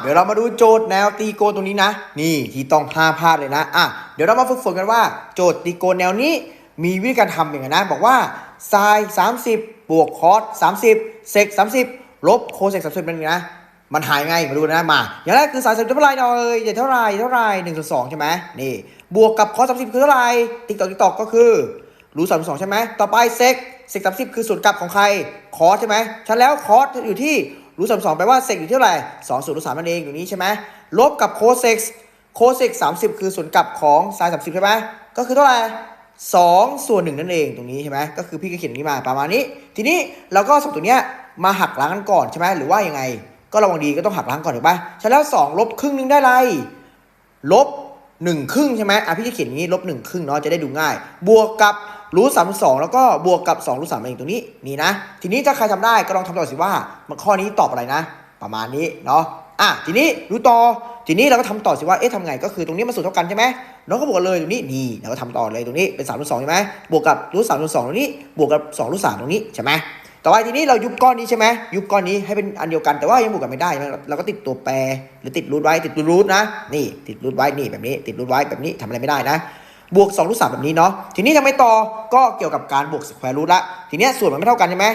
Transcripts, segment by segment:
เดี๋ยวเรามาดูโจทย์แนวตีโกนตรงนี้นะ นี่ที่ต้องห้ามพลาดเลยนะอะเดี๋ยวเรามาฝึกฝนกันว่า โจทย์ตีโกนแนวนี้ มีวิธีการทำอย่างไรนะบอกว่าไซน์30 บวกคอส30เซก30 ลบโคเซก30เป็นไงนะมันหายไงมาดูนะมา อย่างแรกคือสายสิบเท่าไหร่หน่อยอย่เท่าไหร่เท่าไหร่หนึ่งส่วนสองใช่ไหมนี่บวกกับคอสสามสิบคือเท่าไหร่ติ๊กตอกติ๊กตอกก็คือรูสามสองใช่ไหมต่อไปเซก เซกสามสิบคือส่วนกลับของใคร คอสใช่ไหมฉันแล้วคอสอยู่ที่รูสามสองแปลว่าเซกอยู่ที่เท่าไหร่สองส่วนรูสามนั่นเองอยู่นี้ใช่ไหมลบกับโคเซกโคเซกสามสิบคือส่วนกลับของไซน์สามสิบใช่ไหมก็คือเท่าไหร่สองส่วนหนึ่งนั่นเองตรงนี้ใช่ไหมก็คือพี่ก็เขียนอย่างนี้มาประมาณนี้ ทีนี้เราก็สองตัวเนี้ยมาหักล้างกันก่อนใช่ไหมหรือว่ายังไง ก็ระวังดีก็ต้องหักล้างก่อนถูกปะใช่แล้วสองลบครึ่งหนึงได้ไรลบหนึ่งครึ่งใช่ไหมอะพี่จะเขียนอย่างนี้ลบหนึ่งครึ่งเนาะจะได้ดูง่าย บวกกับ รูทสามสองแล้วก็บวกกับ2รูทสามเองตรงนี้นี่นะ ทีนี้ถ้าใครทำได้ก็ลองทำต่อสิว่ามันข้อนี้ตอบอะไรนะ ประมาณนี้เนาะอะทีนี้ดูต่อทีนี้เราก็ทำต่อสิว่าเอ๊ะทำไงก็คือตรงนี้มันสูตรเท่ากันใช่ไหมน้องก็บวกเลยตรงนี้นี่เราก็ทำต่อเลยตรงนี้เป็น3รูทสองใช่ไหมบวกกับรูทสามรูทสองตรงนี้บวกกับ2รูทสามตรงนี้ใช่ไหมต่อไปทีนี้เรายุบก้อนนี้ใช่ไหมยุบก้อนนี้ให้เป็นอันเดียวกันแต่ว่ายังบวกกันไม่ได้ใช่ไหมเราก็ติดตัวแปรหรือติดรูทไว้ติดรูทนะ นี่ติดรูทไว้นี่แบบนี้ ติดรูทไว้แบบนี้ทำอะไรไม่ได้นะ บวก2รูทสามแบบนี้เนาะทีนี้ยังไม่ต่อก็เกี่ยวกับการบวกสแควร์รูทละทีนี้ส่วนมันไม่เท่ากันใช่ไหม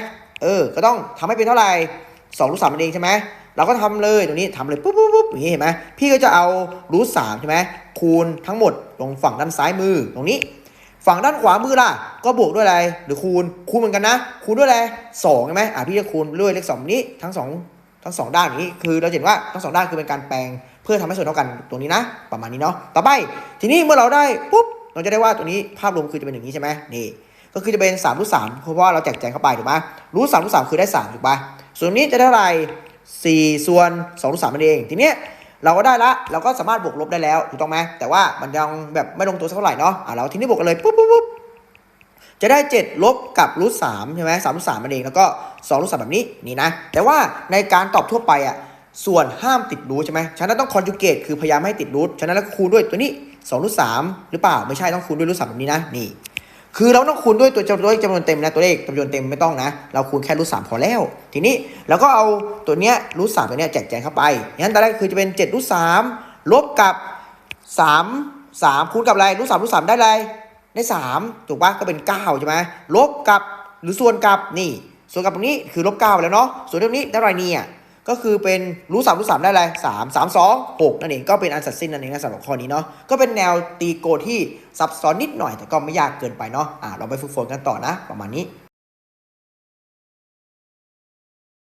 เออ ก็ต้องทำให้เป็นเท่าไหร่2รูทสามมันเองใช่ไหมเราก็ทำเลยตรงนี้ทำเลยปุ๊บปุ๊บปุ๊บอย่างนี้เห็นไหมพี่ก็จะเอารูทสามใช่ไหมคูณทั้งหมดตรงฝั่งด้านซ้ายมือตรงนี้ ฝั่งด้านขวามือล่ะ ก็บวกด้วยอะไรหรือคูณคูณเหมือนกันนะ คูณด้วยอะไรสองใช่ไหมอะพี่จะคูณด้วยเลขสองนี้ทั้งสองทั้งสองด้านนี้คือเราเห็นว่าทั้งสองด้านคือเป็นการแปลง เพื่อทำให้ส่วนเท่ากันตรงนี้นะ ประมาณนี้เนาะต่อไปทีนี้เมื่อเราได้ปุ๊บ เราจะได้ว่าตัวนี้ภาพรวมคือจะเป็นอย่างนี้ใช่ไหมนี่ก็คือจะเป็น3รูทสามเพราะว่าเราแจกแจงเข้าไปถูกปะรูทสามรูทสามคือได้3ถูกปะส่วนนี้จะได้เท่าไร่4ส่วน2รูทสามนั่นเองทีเนี้ยเราก็ได้ละเราก็สามารถบวกลบได้แล้วถูกต้องไหมแต่ว่ามันยังแบบไม่ลงตัวสักเท่าไหร่เนาะอะเราทีนี้บวกกันเลยปุ๊บปุ๊บปุ๊บจะได้ 7 ลบกับรูทสามใช่ไหมสามรูทสามมันเองแล้วก็2รูทสามแบบนี้นี่นะแต่ว่าในการตอบทั่วไปอะส่วนห้ามติดรูทใช่ไหมฉะนั้นต้องคอนจูเกตคือพยายามให้ติดรูทฉะนั้นแล้วคูณด้วยตัวนี้ 2รูทสามหรือเปล่าไม่ใช่ต้องคูณด้วยรูทสามแบบนี้นะนี่ คือเราต้องคูณด้วยตัวจำนวนจำนวนเต็มนะตัวเลขจำนวนเต็มไม่ต้องนะ เราคูณแค่รูทสามพอแล้ว ทีนี้เราก็เอาตัวเนี้ยรูทสามตัวเนี้ยแจกแจงเข้าไปงั้นตอนแรกคือจะเป็น7รูทสามลบกับ3 3คูณกับอะไรรูทสามรูทสามได้อะไรได้สามถูกปะก็เป็นเก้าใช่ไหมลบกับหรือส่วนกับนี่ ส่วนกับตรงนี้คือลบเก้าแล้วเนาะส่วนตรงนี้ได้ไรเนี่ย ก็คือเป็นรู้สามรู้สามได้อะไรสามสามสองหกนั่นเองก็เป็นอันสัดสิ้นนั่นเองนะสำหรับข้อนี้เนาะก็เป็นแนวตีโกที่ซับซ้อนนิดหน่อยแต่ก็ไม่ยากเกินไปเนาะอ่าเราไปฝึกฝนกันต่อนะ ประมาณนี้